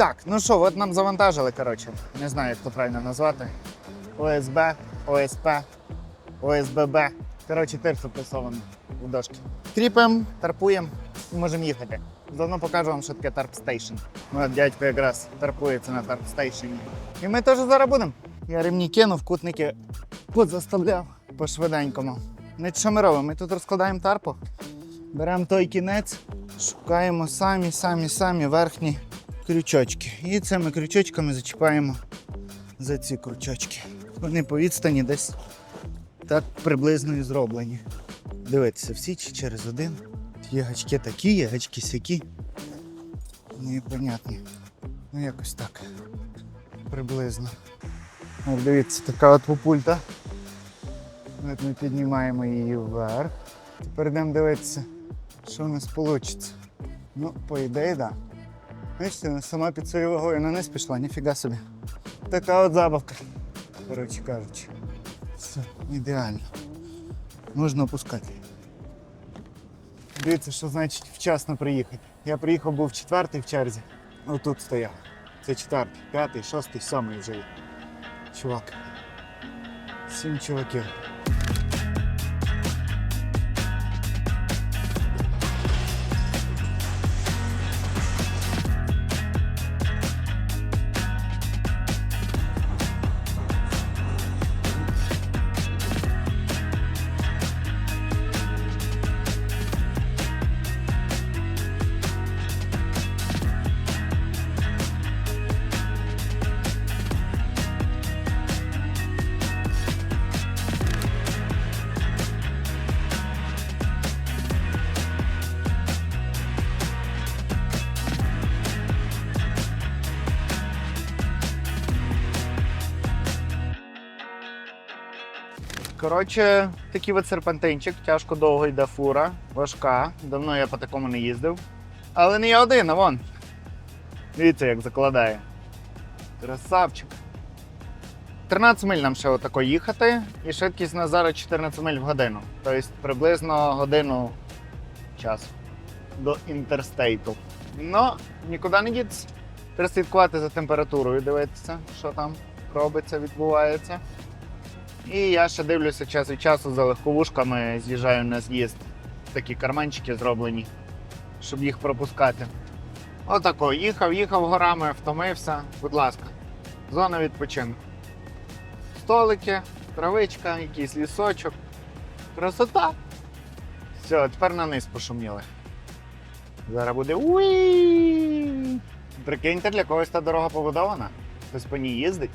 Так, ну що, от нам завантажили, коротше. Не знаю, як то правильно назвати. ОСБ, ОСП, ОСББ. Коротше, тир запресований в дошки. Кріпимо, тарпуємо і можемо їхати. Заодно покажу вам, що таке тарп стейшн. От дядько якраз тарпується на тарп стейшені. І ми теж зараз будемо. Я ремні кинув, кутники позаставляв по швиденькому. Значить, що ми робимо? Ми тут розкладаємо тарпу, беремо той кінець, шукаємо самі, самі, самі верхні крючочки. І цими крючочками зачіпаємо за ці крючочки. Вони по відстані десь так приблизно і зроблені. Дивитися всі чи через один. Є гачки такі, є гачки сякі. Непонятні. Ну якось так. Приблизно. От дивіться, така от пупульта. От ми піднімаємо її вверх. Тепер йдемо дивитися, що у нас вийде. Ну, по ідеї, так. Да. Бачите, сама під своєю вагою на низ пішла, ніфіга собі. Така от забавка. Коротше кажучи. Все, ідеально. Можна опускати. Дивіться, що значить вчасно приїхати. Я приїхав, був четвертий в черзі. Отут стояв. Це четвертий, п'ятий, шостий, сьомий вже. Чувак. Сім чуваків. Коротше, такий от серпантинчик, тяжко довго йде фура, важка. Давно я по такому не їздив. Але не я один, а вон. Дивіться, як закладає. Красавчик. 13 миль нам ще отако їхати, і швидкість на зараз 14 миль в годину. Тобто приблизно годину часу до інтерстейту. Ну, нікуди не діться. Треба слідкувати за температурою, дивитися, що там робиться, відбувається. І я ще дивлюся час від часу за легковушками, з'їжджаю на з'їзд. Такі карманчики зроблені, щоб їх пропускати. Отако, їхав, їхав горами, втомився. Будь ласка, зона відпочинку. Столики, травичка, якийсь лісочок. Красота. Все, тепер на низ пошуміли. Зараз буде уї. Прикиньте, для когось та дорога побудована. Хтось по ній їздить.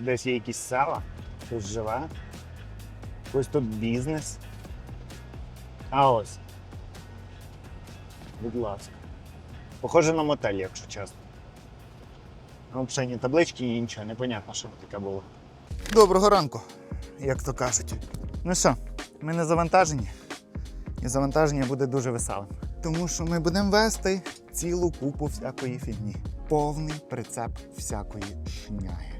Десь є якісь села, хтось живе, ось тут бізнес. А ось. Будь ласка. Похоже на мотель, якщо чесно. Взагалі таблички, ні нічого, непонятно, що таке було. Доброго ранку, як то кажуть. Ну що, ми не завантажені. І завантаження буде дуже веселим. Тому що ми будемо вести цілу купу всякої фігні. Повний прицеп всякої шняги.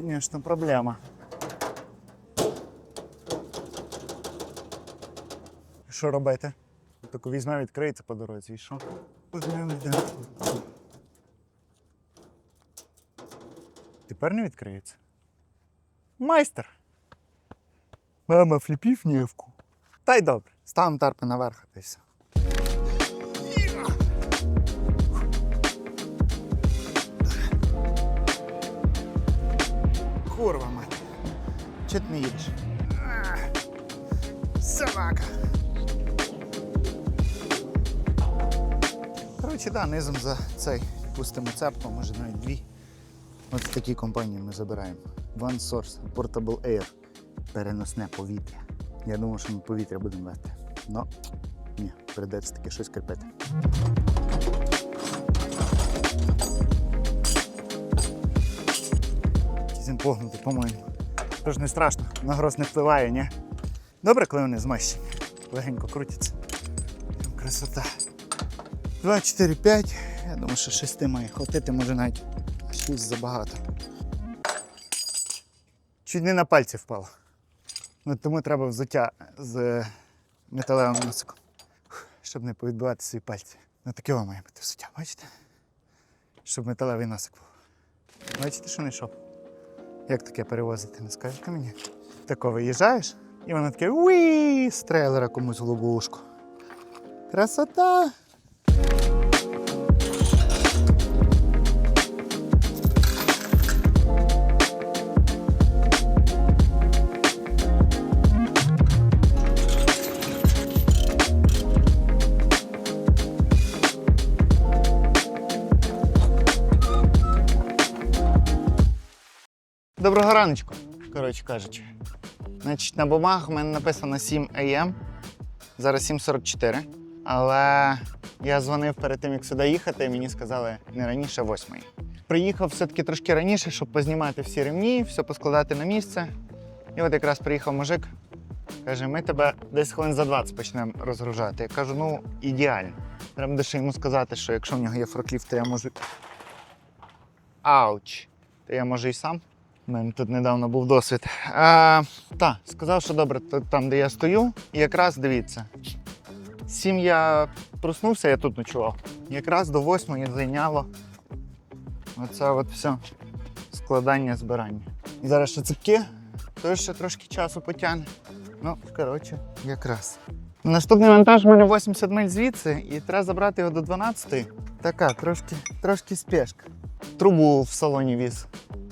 Звісно, проблема. Що робити? Таку візьме, відкриється по дорозі і що? Тепер не відкриється. Майстер. Мама фліпів нівку. Та й добре. Ставимо тарпи наверх, та й все. Курва мать. Чого ти не їдеш? Собака. Коротше, да, низом за цей пустимо цепку, може навіть дві. Ось такі компанії ми забираємо. One Source, Portable Air. Переносне повітря. Я думав, що ми повітря будемо вести. Ну, ні, прийдеться таке щось кріпити. Він погнутий, по-моєму. Тож не страшно, на гроз не впливає, ні? Добре, коли вони змащені. Легенько крутяться. Прям красота. 2, 4, 5. Я думаю, що 6 має хватити, може навіть 6 забагато. Чуть не на пальці впало. От тому треба взуття з металевим носиком, щоб не повідбивати свої пальці. Ну таке має бути суття, бачите? Щоб металевий носик був. Бачите, що не йшов? Як таке перевозити, не скажете мені? Тако виїжджаєш, і воно таке уїй! з трейлера комусь в лобушку. Красота! Доброго раночку, коротше кажучи. Значить, на бумагах у мене написано 7 AM. Зараз 7.44. Але я дзвонив перед тим, як сюди їхати, і мені сказали не раніше 8. Приїхав все-таки трошки раніше, щоб познімати всі ремні, все поскладати на місце. І от якраз приїхав мужик, каже, ми тебе десь хвилин за 20 почнемо розгружати. Я кажу, ну ідеально. Треба буде ще йому сказати, що якщо в нього є форкліфт, то я можу. Ауч! То я можу і сам. У мене тут недавно був досвід. А, так, сказав, що добре, там, де я стою, і якраз дивіться. Сім я проснувся, я тут ночував. Якраз до восьмої зайняло оце от все складання, збирання. І зараз ще цепки, то ще трошки часу потягне. Ну, коротше, якраз. Наступний вантаж у мене 80 миль звідси, і треба забрати його до 12. Така, трошки, трошки спешка. Трубу в салоні віз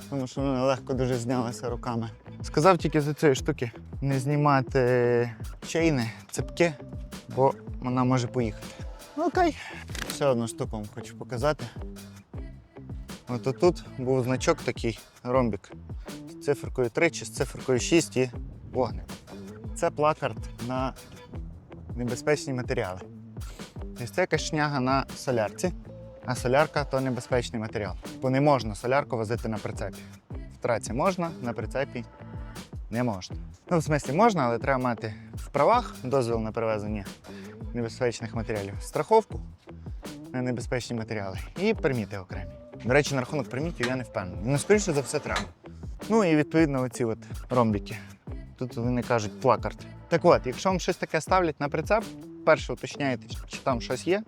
тому що вона легко дуже знялася руками. Сказав тільки за цієї штуки не знімати чейни, цепки, бо вона може поїхати. Ну окей. Ще одну штуку вам хочу показати. От тут був значок такий ромбік з циферкою 3 чи з циферкою 6 і вогник. Це плакарт на небезпечні матеріали. Тобто це якась шняга на солярці. А солярка то небезпечний матеріал. Бо не можна солярку возити на прицепі. В траці можна, на прицепі не можна. Ну, в смислі можна, але треба мати в правах дозвіл на перевезення небезпечних матеріалів, страховку на небезпечні матеріали і перміти окремі. До речі, на рахунок пермітів я не впевнений. Ну, скоріше за все, треба. Ну і відповідно оці от ромбіки. Тут вони кажуть плакарт. Так от, якщо вам щось таке ставлять на прицеп, перше уточняєте, чи там щось є,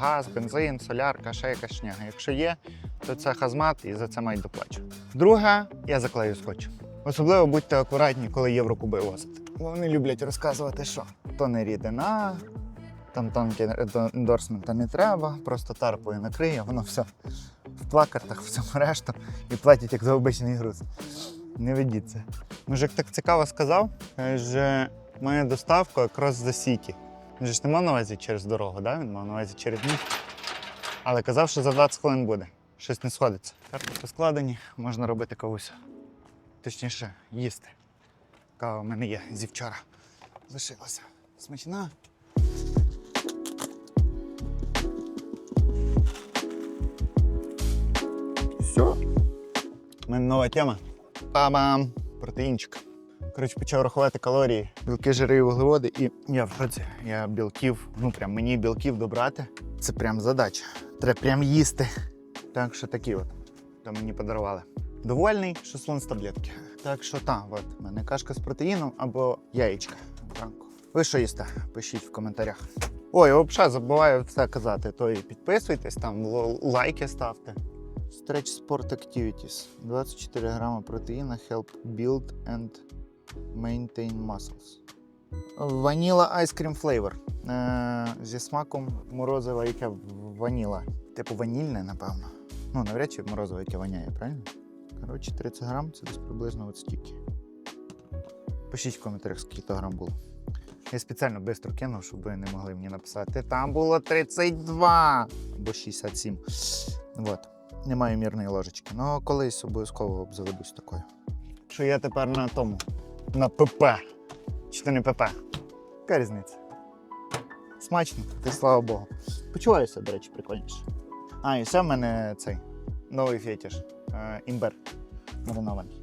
газ, бензин, солярка, ще якась шняга. Якщо є, то це хазмат і за це мають доплачувати. Друге, я заклею скотч. Особливо будьте акуратні, коли єврокуби возите. Вони люблять розказувати, що то не рідина, там тонкі ендорсмента не треба, просто тарпою накриє, воно все в плакартах, всьому решту і платять як за обичний груз. Не ведіться. Мужик так цікаво сказав, каже, має доставку якраз за Сіті. Він же ж не мав на увазі через дорогу, да? він мав на увазі через міст. Але казав, що за 20 хвилин буде. Щось не сходиться. Карти поскладені, можна робити кавуся. Точніше, їсти. Кава в мене є зі вчора. Лишилася. Смачна. Все. У мене нова тема. Па-бам! Протеїнчик. Коротше, почав рахувати калорії, білки, жири і вуглеводи, і я в шоці. Я білків, ну прям мені білків добрати. Це прям задача. Треба прям їсти. Так що такі от. То мені подарували. Довольний, що слон з таблетки. Так що так, от в мене кашка з протеїном або яєчка. Ранку. Ви що їсте? Пишіть в коментарях. Ой, взагалі забуваю все казати. То і підписуйтесь, там лайки ставте. Stretch Sport Activities. 24 грама протеїна help build and maintain muscles. Vanilla Ice Cream Flavor. Е, зі смаком морозива, яке ваніла. Типу ванільне, напевно. Ну, навряд чи морозиво, яке воняє, правильно? Коротше, 30 грам це десь приблизно от стільки. Пишіть в коментарях, скільки грам було. Я спеціально швидко кинув, щоб ви не могли мені написати. Там було 32 або 67. От. Немає мірної ложечки. Ну, колись обов'язково обзаведусь такою. Що я тепер на тому, на ПП. Чи то не ПП? Яка різниця? Смачно, ти слава Богу. Почуваюся, до речі, прикольніше. А, і ще в мене цей новий фетіш. Е, імбир маринований.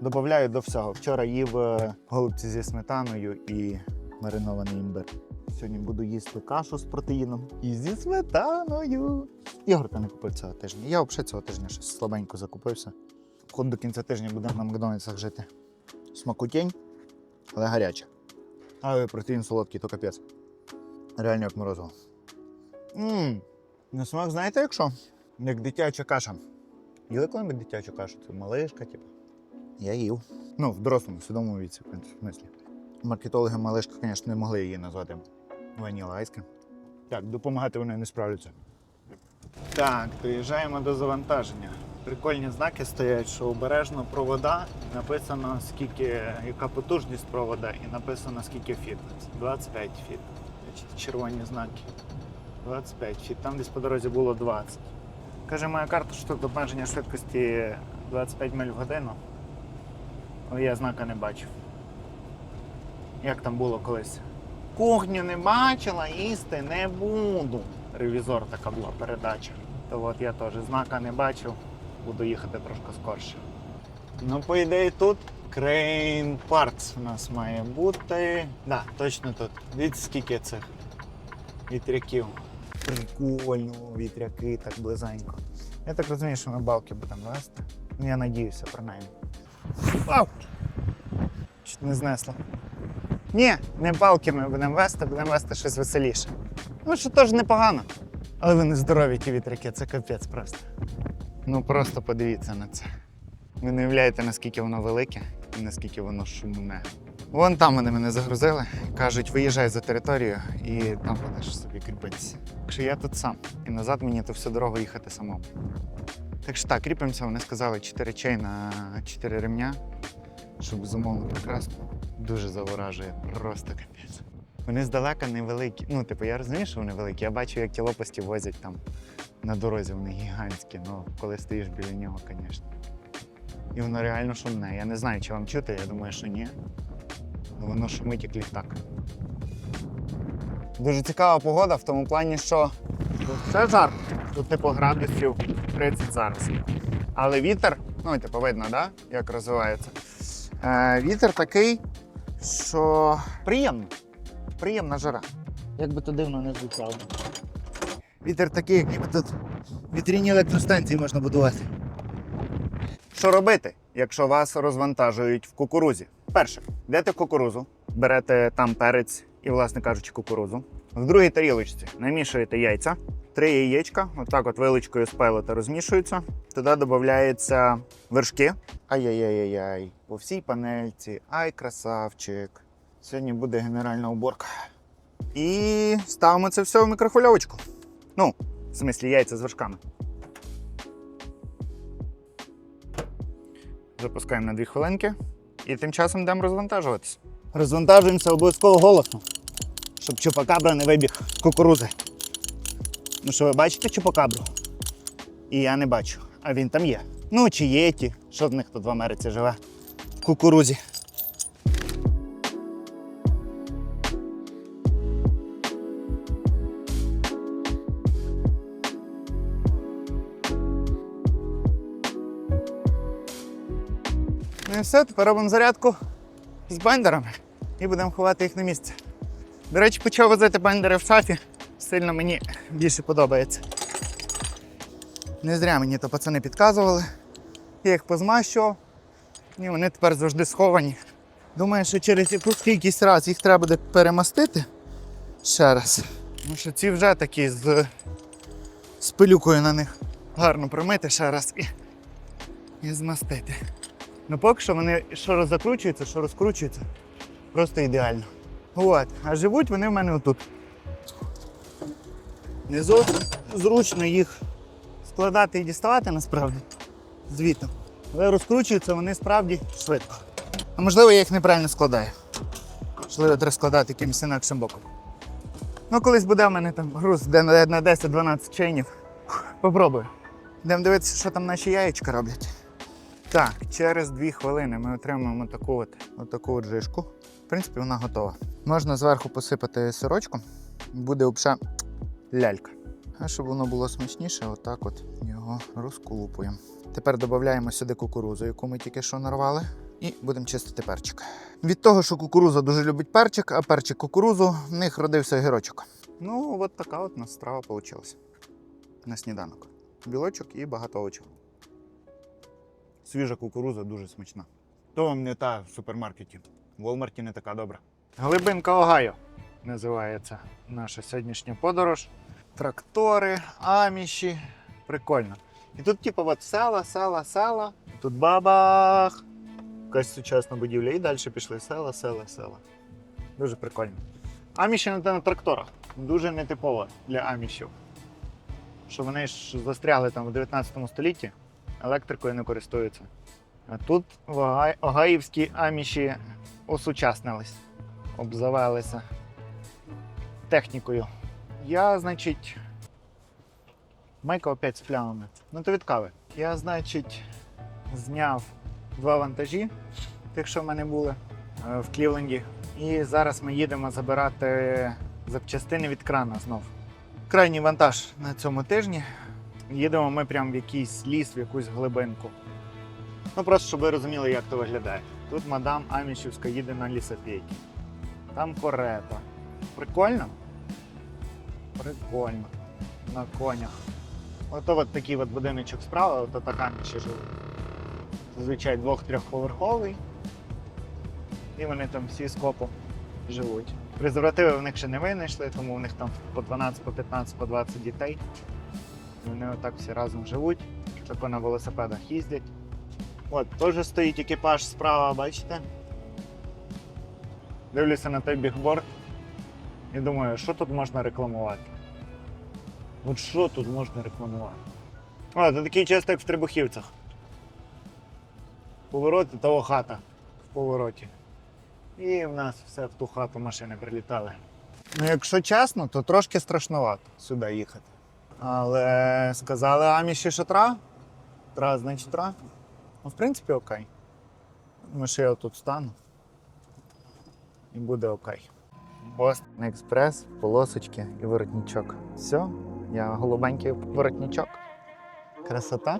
Добавляю до всього. Вчора їв е, голубці зі сметаною і маринований імбир. Сьогодні буду їсти кашу з протеїном і зі сметаною. Йогурта не купив цього тижня. Я взагалі цього тижня щось слабенько закупився. Вход до кінця тижня будемо на Макдональдсах жити. Смакутень, але гаряче. Але протеїн солодкий, то капець. Реально як морозиво. Ммм. На смак, знаєте, як що? Як дитяча каша. Їли коли-небудь дитячу кашу? Це малишка, типу. Я їв. Ну, в дорослому, свідомому віці, в принципі. Маркетологи малишка, звісно, не могли її назвати ваніла айскрім. Так, допомагати вони не справляться. Так, доїжджаємо до завантаження. Прикольні знаки стоять, що обережно провода, написано скільки, яка потужність провода, і написано скільки фіт. 25 фіт. Червоні знаки. 25 фіт. Там десь по дорозі було 20. Каже моя карта, що тут обмеження швидкості 25 миль в годину. Але я знака не бачив. Як там було колись? Кухню не бачила, їсти не буду. Ревізор така була передача. То от я теж знака не бачив, буду їхати трошки скорше. Ну, по ідеї, тут Crane Parts у нас має бути. Да, точно тут. Дивіться, скільки цих вітряків. Прикольно, вітряки так близенько. Я так розумію, що ми балки будемо вести. Ну, я надіюся, принаймні. Ау! Чуть не знесло. Ні, не балки ми будемо вести, будемо вести щось веселіше. Ну, що теж непогано. Але ви не здорові ті вітряки, це капець просто. Ну просто подивіться на це. Ви не уявляєте, наскільки воно велике і наскільки воно шумне. Вон там вони мене загрузили. Кажуть, виїжджай за територію і там будеш собі кріпитися. Так що я тут сам. І назад мені то всю дорогу їхати самому. Так що так, кріпимося, вони сказали 4 чей на 4 ремня. Що безумовно прекрасно. Дуже заворажує, просто капець. Вони здалека невеликі. Ну, типу, я розумію, що вони великі. Я бачу, як ті лопасті возять там на дорозі, вони гігантські. Ну, коли стоїш біля нього, звісно. І воно реально шумне. Я не знаю, чи вам чути, я думаю, що ні. Але воно шумить як літак. Дуже цікава погода в тому плані, що тут все жарко. Тут типу градусів 30 зараз. Але вітер, ну, типу, видно, да? як розвивається. Е, вітер такий, що приємний. Приємна жара. Як би то дивно не звучало. Вітер такий, ніби тут вітряні електростанції можна будувати. Що робити, якщо вас розвантажують в кукурузі? Перше, йдете в кукурузу, берете там перець і, власне кажучи, кукурузу. В другій тарілочці намішуєте яйця, три яєчка, отак от виличкою пайлота розмішуються. Туди додається вершки. Ай-яй-яй-яй. По всій панельці. Ай, красавчик. Сьогодні буде генеральна уборка. І ставимо це все в мікрохвильовочку. Ну, в смислі яйця з вершками. Запускаємо на 2 хвилинки і тим часом йдемо розвантажуватись. Розвантажуємося обов'язково голосно, щоб чупакабра не вибіг з кукурузи. Ну що, ви бачите чупакабру? І я не бачу, а він там є. Ну, чи є ті, що в них тут в Америці живе? В кукурузі. І все, тепер робимо зарядку з бендерами і будемо ховати їх на місце. До речі, почав возити бендери в шафі. Сильно мені більше подобається. Не зря мені то пацани підказували. Я їх позмащував. І вони тепер завжди сховані. Думаю, що через якусь кількість разів їх треба буде перемастити ще раз. Тому що ці вже такі з, з пилюкою на них. Гарно промити ще раз і, і змастити. Ну поки що вони що розкручуються, що розкручуються. Просто ідеально. От. А живуть вони в мене отут. Не зовсім зручно їх складати і діставати насправді звітом. Але розкручуються вони справді швидко. А можливо, я їх неправильно складаю. Можливо, треба складати якимось інакшим боком. Ну, колись буде в мене там груз де на на 10-12 чейнів. Попробую. Йдемо дивитися, що там наші яєчка роблять. Так, через 2 хвилини ми отримаємо таку от, от таку от жишку. В принципі, вона готова. Можна зверху посипати сирочком, буде взагалі лялька. А щоб воно було смачніше, отак от його розколупуємо. Тепер додаємо сюди кукурузу, яку ми тільки що нарвали, і будемо чистити перчик. Від того, що кукуруза дуже любить перчик, а перчик кукурузу, в них родився гірочок. Ну, от така от у нас страва вийшла. На сніданок. Білочок і багато овочів. Свіжа кукуруза дуже смачна. То вам не та в супермаркеті. В Walmart не така добра. Глибинка Огайо називається наша сьогоднішня подорож. Трактори, аміші. Прикольно. І тут, типу, от села, села, села. Тут бабах. Якась сучасна будівля. І далі пішли села, села, села. Дуже прикольно. Аміші на, на тракторах. Дуже нетипово для амішів. Що вони ж застрягли там в 19 столітті, електрикою не користуються. А тут Огаївські аміші осучаснились, обзавелися технікою. Я, значить. Майка опять з плямами. Ну то від кави. Я, значить, зняв два вантажі, тих, що в мене були е, в Клівленді. І зараз ми їдемо забирати запчастини від крана знов. Крайній вантаж на цьому тижні. Їдемо ми прямо в якийсь ліс, в якусь глибинку. Ну просто щоб ви розуміли, як то виглядає. Тут мадам Амішівська їде на лісопейки. Там корета. Прикольно? Прикольно. На конях. Ото от такий от будиночок справа, ото така ще живуть. Зазвичай двох-трьохповерховий. І вони там всі скопом живуть. Презервативи в них ще не винайшли, тому в них там по 12, по 15, по 20 дітей. Вони отак всі разом живуть, тако на велосипедах їздять. От, теж стоїть екіпаж справа, бачите? Дивлюся на той бігборд і думаю, що тут можна рекламувати? От що тут можна рекламувати? О, це такий часто, як в Трибухівцях. Повороти того хата в повороті. І в нас все в ту хату машини прилітали. Ну, якщо чесно, то трошки страшновато сюди їхати. Але сказали аміші, що тра. Тра, значить тра. Ну, в принципі, окей. Ми ще я тут стану. І буде окей. Бостон експрес, полосочки і воротничок. Все, я голубенький воротничок. Красота.